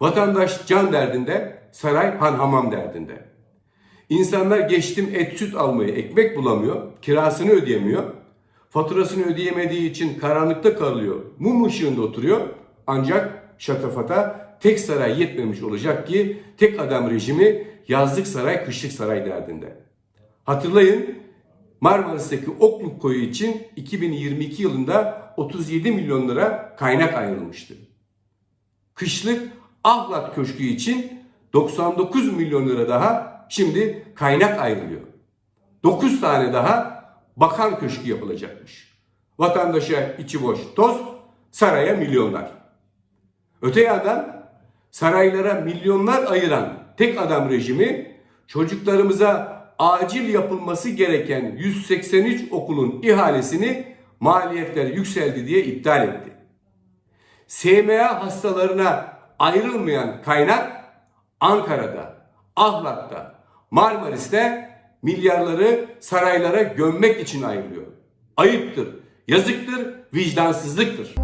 Vatandaş can derdinde, saray han hamam derdinde. İnsanlar geçtim et süt almayı ekmek bulamıyor, kirasını ödeyemiyor. Faturasını ödeyemediği için karanlıkta kalıyor, mum ışığında oturuyor. Ancak şatafata tek saray yetmemiş olacak ki tek adam rejimi yazlık saray, kışlık saray derdinde. Hatırlayın Marmaris'teki Okluk koyu için 2022 yılında 37 milyon lira kaynak ayrılmıştı. Kışlık Ahlat Köşkü için 99 milyon lira daha şimdi kaynak ayrılıyor. 9 tane daha bakan köşkü yapılacakmış. Vatandaşa içi boş tost, saraya milyonlar. Öte yandan saraylara milyonlar ayıran tek adam rejimi çocuklarımıza acil yapılması gereken 183 okulun ihalesini maliyetler yükseldi diye iptal etti. SMA hastalarına ayrılmayan kaynak Ankara'da, Ahlat'ta, Marmaris'te milyarları saraylara gömmek için ayrılıyor. Ayıptır, yazıktır, vicdansızlıktır.